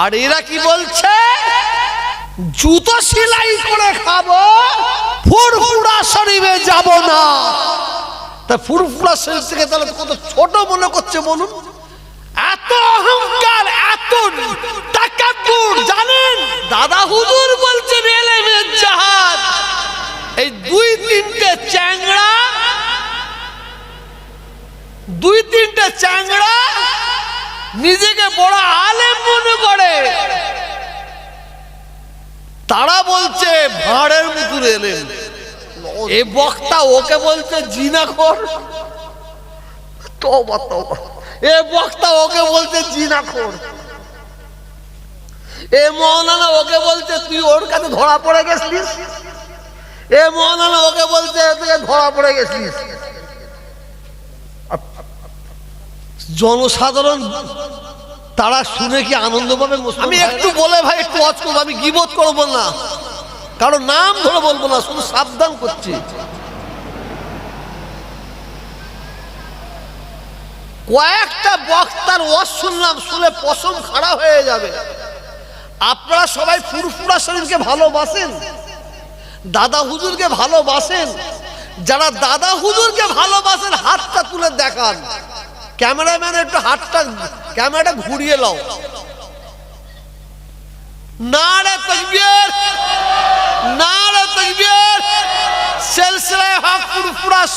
আর এরা কি বলছে? জুতো সেলাই করে খাব, ফুরফুরা শরীফে যাব না। তা ফুরফুরা শরীফ থেকে তাহলে কত ছোট মনে করছে বলুন। এত অহংকার, এত টাকাতুর জানেন? দাদা হুজুর বলছেন এলেমের জাহাজ। এই দুই তিনটে চ্যাংড়া, দুই তিনটে চ্যাংড়া নিজেকে বড় আলেম মনে করে। তারা বলছে, ভাঁড়ের মুতুর এলেন। এ বক্তা ওকে বলছে, জিনাখোর। তওবা এ বক্তা ওকে বলছে, জিনাখোর। এ মৌলানা ওকে বলছে, তুই ওর কাছে ধরা পড়ে গেছিস? এ মৌলানা ওকে বলছে, তুই ধরা পড়ে গেছিস। জনসাধারণ তারা শুনে কি আনন্দ পাবে আমি একটু বলে ভাই একটু ওয়াজ করব আমি গিবোধ করব না। কারও নাম ধরে বলব না শুধু সাবধান করছি। কয়েকটা বক্তার ওয়াজ শুনলাম শুনে পশম খারাপ হয়ে যাবে। আপনারা সবাই ফুরফুরা শরীরকে ভালোবাসেন দাদা হুজুরকে ভালোবাসেন যারা দাদা হুজুরকে ভালোবাসেন হাতটা তুলে দেখান। ক্যামেরাম্যান একটু হাতটা ক্যামেরাটা ঘুরিয়ে লাও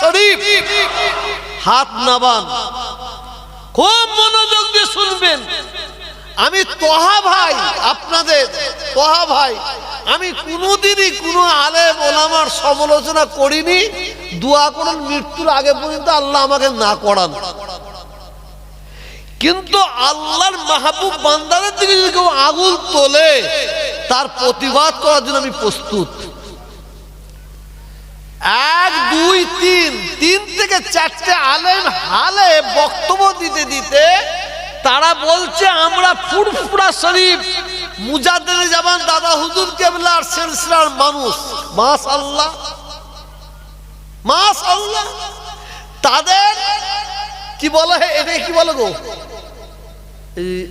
শরীফ, হাত নাবান। খুব মনোযোগ দিয়ে শুনবেন। আমি তোহা ভাই, আপনাদের তোহা ভাই, আমি কোনোদিনই কোনো আলেম ওলামার সমালোচনা করিনি। দোয়া করুন, মৃত্যুর আগে পর্যন্ত আল্লাহ আমাকে না করান। কিন্তু আল্লাহর মাহবুব বান্দাদের দিকে যদি কেউ আগুল তোলে, তার প্রতিবাদ করার জন্য আমি প্রস্তুত। এক, দুই, তিন তিন থেকে চারটে আলেম হালে বক্তব্য দিতে দিতে তারা বলছে, আমরা ফুরফুরা শরীফ, মুজাদ্দেদ জামান, দাদা হুজুর কেবলার সিলসিলার মানুষ। মাস আল্লাহ মাস আল্লাহ তাদের কি বলে? এটা কি বলে গো?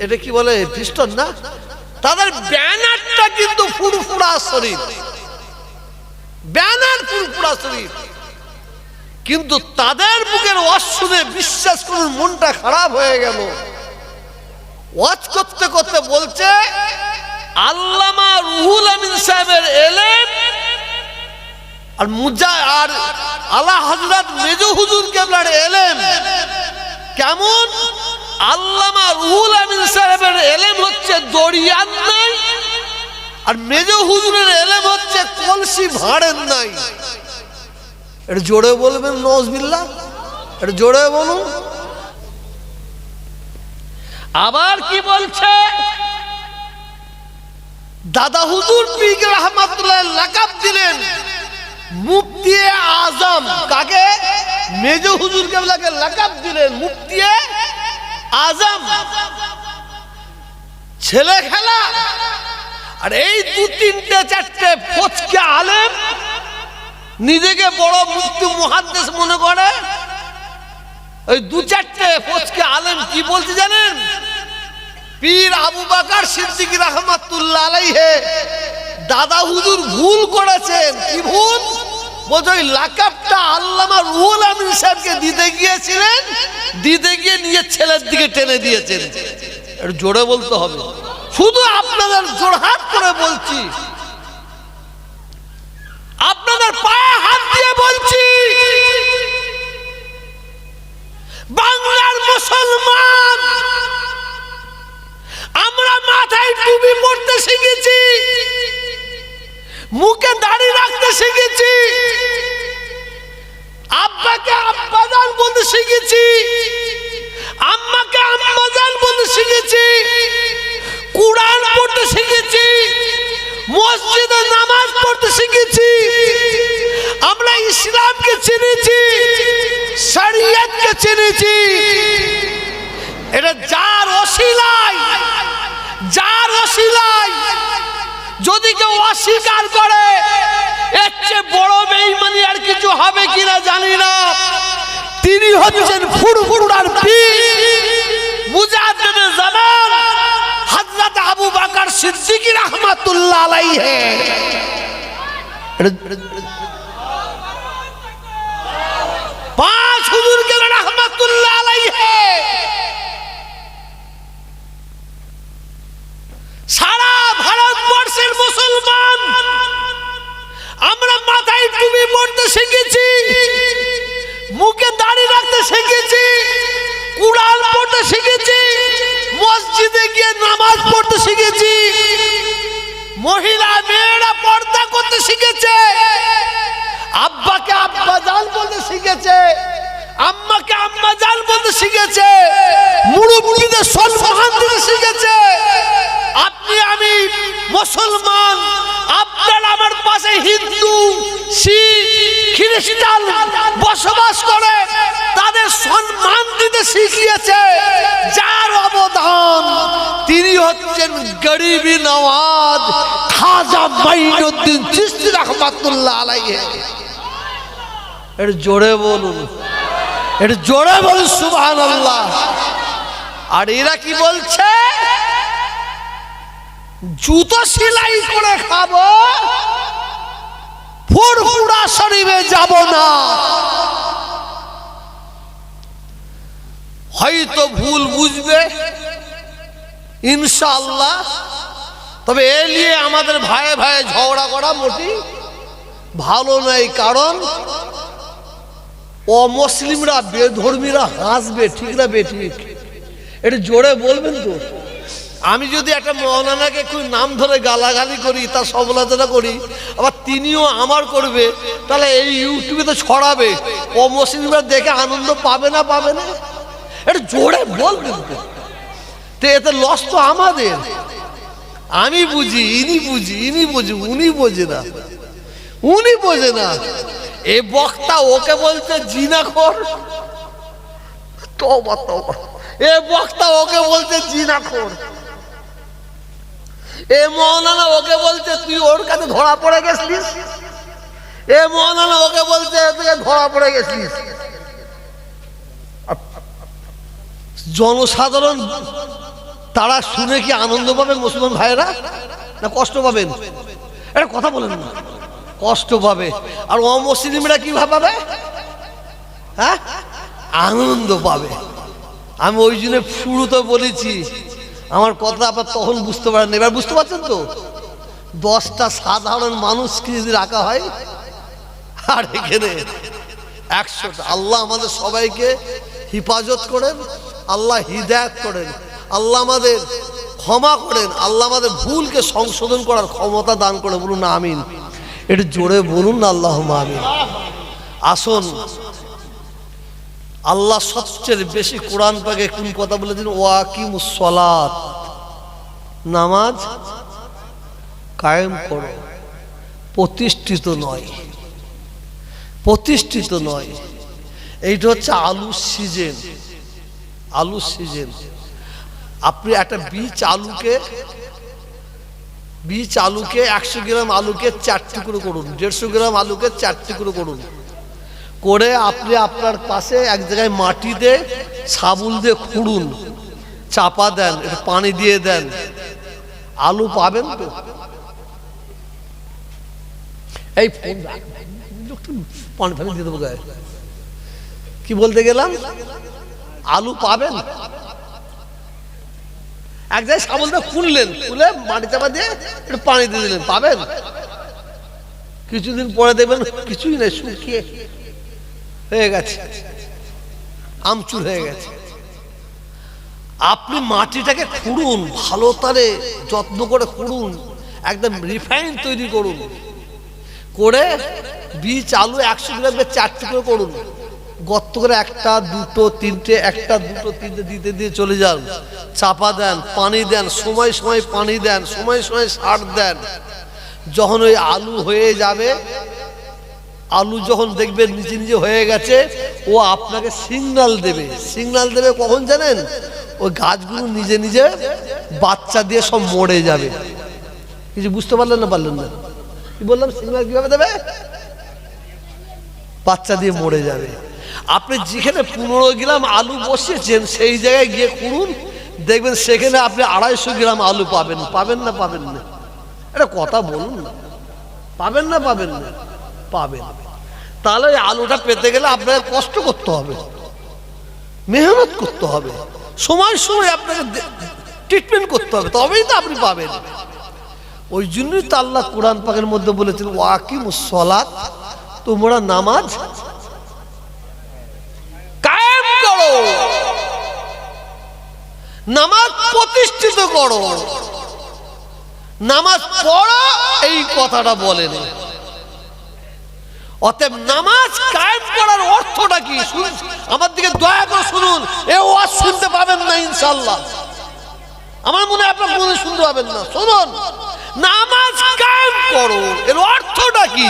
এটা কি বলে, খ্রিস্টান না? তাদের ব্যানারটা কিন্তু ফুরফুরা শরীফ। ব্যানার ফুরফুরা শরীফ। কিন্তু তাদের বুকের ওয়াজ শুনে বিশ্বাস করুন, মনটা খারাপ হয়ে গেল। ওয়াজ করতে করতে বলছে, আল্লামা রুহুল আমিন সাহেবের এলেম আর মুজা আর আলা হজরত মেজু হুজুর কেবলার এলেম। কেমন? আল্লামা সাহেবের এলেম হচ্ছে নাই, আর মেজো হুজুরের এলেম হচ্ছে কলসি নাই। এটা জোরে বলবেন এটা জোরে বলুন। আবার কি বলছে? দাদা হুজুর লাকাব দিলেন, মুফতি আজম কাকে? মেজ হুজুর কেবলাকে লাকাব দিলেন, মুফতি আজম, ছেলে খেলা। আর এই দু, তিনটে, চারটে ফচকে আলেম নিজেকে বড় মুক্তি মুহাদ্দেশ মনে করে। ওই দু, চারটে ফচকে আলেম কি বলছে জানেন? পীর আবু বাকার সিদ্দিকী রহমাতুল্লাহ আলাইহে, দাদা হুজুর ভুল করেছেন। কি ভুল? বলছে দিতে গিয়েছিলেন, দিতে গিয়ে নিজের ছেলের দিকে টেনে জোরে বলতে হবে। শুধু আপনাদের করে বলছি। আপনাদের পায়ে হাত দিয়ে বলছি। চিনেছি শরিয়তকে চিনেছি। এটা যার অশিলায় যার অশিলায় যদি কেউ অস্বীকার করে, এর চেয়ে বড় বেঈমানি আর কিছু হবে কিনা জানি না। তিনি হচ্ছেন ফুরফুরার পীর, মুজাদ্দিদ জামান, হযরত আবু সিদ্দিকি রহমাতুল্লাহ আলাইহে পাঁচ হুজুর গেল সারা ভারতবর্ষের মুসলমান, আমরা মাথায় টুপি পড়তে শিখেছি, মুখে দাড়ি রাখতে শিখেছি, কুড়াল পড়তে শিখেছি, মসজিদে গিয়ে নামাজ পড়তে শিখেছি, মহিলা মেয়েরা পর্দা করতে শিখেছে, আব্বাকে আব্বা জান বলতে শিখেছে। আম্মাকে আম্মা জান বলতে শিখেছে, মুরব্বীদের সম্মান দিতে শিখেছে। আপনি আমি মুসলমান, আপনার আমার পাশে হিন্দু, শিখ, খ্রিস্টান বসবাস করে, তাদের সম্মান দিতে শিখিয়েছে। যার অবদান, তিনি হচ্ছেন গরিবী নওয়াজ খাজা মাইনুদ্দিন চিস্তি রহমাতুল্লাহ আলাইহি। এর জোরে বলুন। এটা জোরে বলুন সুবহান আল্লাহ আর এরা কি বলছে? জুতো সেলাই করে খাব, ফুরফুরা শরীফে যাব না। হয়তো ভুল বুঝবে, ইনশাআল্লাহ। তবে এ নিয়ে আমাদের ভাইয়ে ভাইয়ে ঝগড়া করা মোটি ভালো নয়, কারণ অমুসলিমরা, বেধর্মীরা হাসবে, ঠিক না বে ঠিক? এটা জোরে বলবেন তো। আমি যদি একটা মৌলানাকে একটু নাম ধরে গালাগালি করি তার সমালোচনা করি, আবার তিনিও আমার করবে, তাহলে এই ইউটিউবে তো ছড়াবে। অমুসলিমরা দেখে আনন্দ পাবে না পাবে না? এটা জোরে বলবেন তো। এতে লস তো আমাদের। আমি বুঝি, ইনি বুঝি ইনি বুঝি, উনি বোঝে না। উনি বোঝে না। এ বক্তা ওকে বলছে জিনাখোর তবা এ বক্তা ওকে বলছে জিনাখোর এ মৌলানা ওকে বলছে, তুই ওর কাছে ধরা পড়ে গেছিস এ মৌলানা ওকে বলছে, তুই ধরা পড়ে গেছিস জনসাধারণ, তারা শুনে কি আনন্দ পাবেন মুসলমান ভাইয়েরা? না কষ্ট পাবেন? এটা কথা বলেন না। কষ্ট পাবে। আর অমুসলিমরা কি পাবে? হ্যাঁ? আনন্দ পাবে। আমি ওই জন্য শুরুতে বলেছি, আমার কথা আপনার তখন বুঝতে পারেন এবার বুঝতে পারছেন তো? দশটা সাধারণ মানুষকে যদি রাখা হয়, আর এখানে একশোটা। আল্লাহ আমাদের সবাইকে হিফাজত করেন, আল্লাহ হিদায়ত করেন, আল্লাহ আমাদের ক্ষমা করেন, আল্লাহ আমাদের ভুলকে সংশোধন করার ক্ষমতা দান করে বলুন, আমিন। একটু জোরে বলুন না আল্লাহ আমিন। আসুন। আল্লাহ সবচেয়ে বেশি কোরআন পাকে কোন কথা বলেছেন ওয়াকিম সলাত নামাজ কায়েম করো। প্রতিষ্ঠিত নয়। প্রতিষ্ঠিত নয়। এইটা হচ্ছে আলুর সিজন। আলুর সিজন। আপনি একটা বীজ আলুকে বীজ আলুকে একশো গ্রাম আলুকে চার টুকরো করুন, দেড়শো গ্রাম আলুকে চার টুকরো করুন। করে আপনি আপনার পাশে এক জায়গায় মাটি দিয়ে সাবুল দিয়ে খুঁড়ুন, চাপা দেন পানি দিয়ে দেন। আলু পাবেন তো? এই পানি দিয়ে দেবো কি বলতে গেলাম? আলু পাবেন? এক জায়গায় দিয়ে খুললেন, খুলে মাটি চাপা দিয়ে একটু পানি দিয়ে দিলেন। পাবেন? কিছুদিন পরে দেবেন কিছুই নেই, শুকিয়ে হয়ে গেছে। আমচুর হয়ে গেছে। আপনি মাটিটাকে খুঁড়ুন, ভালো তারে যত্ন করে খুঁড়ুন, একদম রিফাইন তৈরি করুন। করে বীজ, আলু একশো গ্রামের চারটে করে করুন। গর্ত করে একটা, দুটো, তিনটে, একটা, দুটো, তিনটে দিতে দিয়ে চলে যান। চাপা দেন, পানি দেন, সময় সময় পানি দেন, সময় সময় সার দেন। যখন ওই আলু হয়ে যাবে, আলু যখন দেখবেন নিচে নিচে হয়ে গেছে, ও আপনাকে সিগনাল দেবে। সিগনাল দেবে কখন জানেন? ওই গাছগুলো নিজে নিজে বাচ্চা দিয়ে সব মরে যাবে। কিছু বুঝতে পারলেন না পারলেন না? কি বললাম, সিগনাল কীভাবে দেবে? বাচ্চা দিয়ে মরে যাবে। আপনি যেখানে পনেরো গ্রাম আলু বসিয়েছেন, সেই জায়গায় গিয়ে খুঁড়ুন, দেখবেন সেখানে আপনি আড়াইশো গ্রাম আলু পাবেন। পাবেন না পাবেন না? এটা কথা বলুন না। পাবেন না পাবেন না? পাবেন। তাহলে আলুটা পেতে গেলে আপনাকে কষ্ট করতে হবে। মেহনত করতে হবে। সময় সময় আপনাকে ট্রিটমেন্ট করতে হবে। তবেই তো আপনি পাবেন। ওই জন্যই তো আল্লাহ কোরআন পাকের মধ্যে বলেছেন ওয়াকিম সলাত, তোমরা নামাজ কায়েম করো নামাজ প্রতিষ্ঠিত করো। নামাজ পড়ো, এই কথাটা বলেন অতএব নামাজ কায়েম করার অর্থটা কি? আমার দিকে দয়া করে শুনুন। এ ওয়াজ শুনতে পাবেন না ইনশাল্লাহ আমার মনে হয় আপনার মনে শুনতে পাবেন না। শুনুন, নামাজ কায়েম করো। এর অর্থটা কি?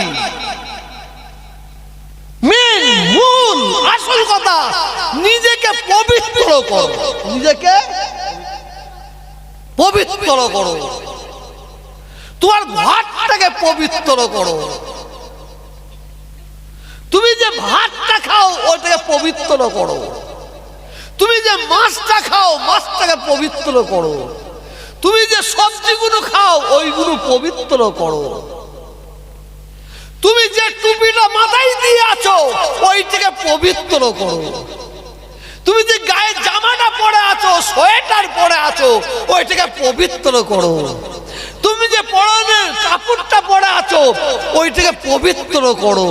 মূল, আসল কথা, নিজেকে পবিত্র করো। নিজেকে পবিত্র করো। তোমার ঘরটাকে পবিত্র করো। তুমি যে ভাতটা খাও ওটাকে পবিত্র করো। তুমি যে মাছটা খাও, মাছটাকে পবিত্র করো। তুমি যে সবজিগুলো খাও, ওইগুলো পবিত্র করো। তুমি যে টুপিটা মাথায় দিয়ে আছো ওইটাকে পবিত্র করো। তুমি যে গায়ে জামাটা পরে আছো, সোয়েটার পরে আছো, ওইটাকে পবিত্র করো। তুমি যে পরনের কাপড়টা পরে আছো, ওইটাকে পবিত্র করো।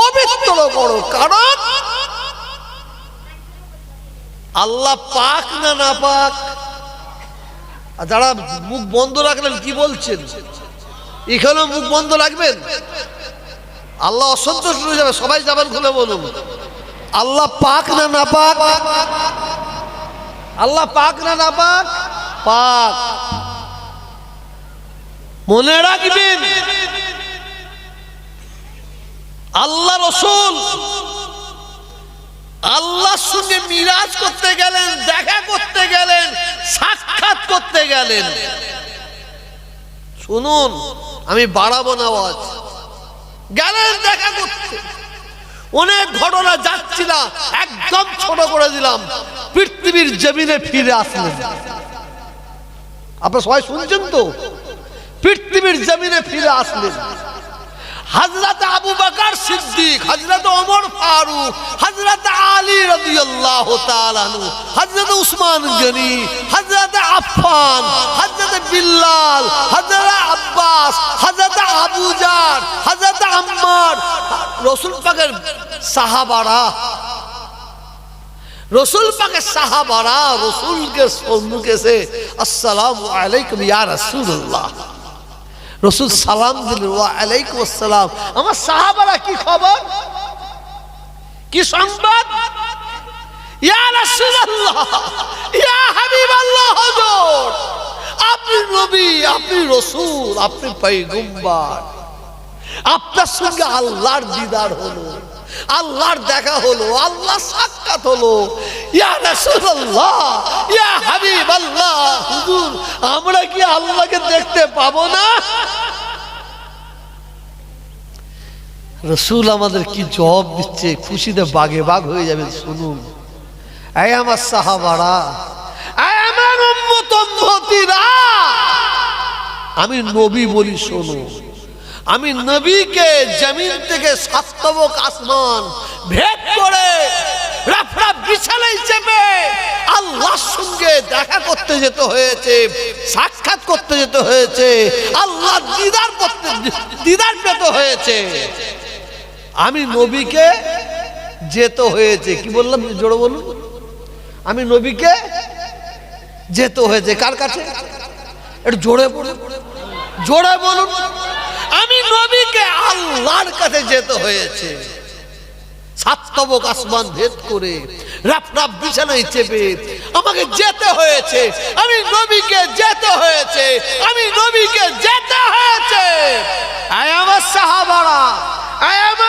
পবিত্র করো, কারণ আল্লাহ পাক না না পাক? যারা মুখ বন্ধ রাখলেন, কি বলছেন? এখানেও মুখ বন্ধ রাখবেন? আল্লাহ অসন্তোষ হয়ে যাবে, সবাই যাবেন খুলে বলুন। আল্লাহ পাক না না পাক? আল্লাহ পাক না না পাক? পাক। মনে রাখবেন, আল্লাহ রসুল আল্লাহর সঙ্গে মিরাজ করতে গেলেন, দেখা করতে গেলেন, সাক্ষাৎ করতে গেলেন। শুনুন, আমি বাড়াবো না আওয়াজ। গেলেন দেখা করতে। অনেক ঘটনা যাচ্ছি না, একদম ছোট করে দিলাম। পৃথিবীর জমিনে ফিরে আসলেন। আপনারা সবাই শুনছেন তো? পৃথিবীর জমিনে ফিরে আসলেন। হজরত আবু বকর সিদ্দিক হজরত ওমর ফারুক হজরত আলী রাদিয়াল্লাহু তাআলা আনহু হজরত উসমান গনি হজরত আফফান হজরত বিল্লাল হজরত আব্বাস হজরত আবু জার হজরত আম্মার রাসূল পাকের সাহাবারা রসুল পাকের সাহাবারা রসুলকে সম্মুখে সে আসসালামু আলাইকুম ইয়া রাসূলুল্লাহ রসুল সালাম দিলেন আলাইকুম আসসালাম। আমার সাহাবারা কি খবর? কি সংবাদ? ইয়া ইয়া হাবিবাল্লাহ আপনি আপনি রসুল, আপনি আপনার সঙ্গে আল্লাহর দিদার হলো। আল্লাহর দেখা হলো, আল্লাহ সাক্ষাৎ হলো। আমরা কি আল্লাহকে দেখতে পাবো না? রসুল আমাদের কি জবাব দিচ্ছে? খুশিতে বাগে বাগ হয়ে যাবে, শুনুন। এই আমার সাহাবারা আমি নবী বলি শোনো আমি নবীকে জমিন থেকে সাতবক আসমান ভেদ করে চেপে সঙ্গে দেখা করতে যেতে হয়েছে করতে যেতে হয়েছে দিদার দিদার হয়েছে। আমি নবীকে যেতে হয়েছে, কি বললাম জোরে বলুন? আমি নবীকে যেতে হয়েছে, কার কাছে? একটু জোরে বলুন। জোরে বলুন। নবীকে আল্লাহর কাছে যেতে হয়েছে। সাতবক আসমান ভেদ করে রাপ বিছানায় চেপে, আমাকে যেতে হয়েছে, আমি নবীকে যেতে হয়েছে, আমি নবীকে যেতে হয়েছে। আয় আমার সাহাবারা, আয় আমার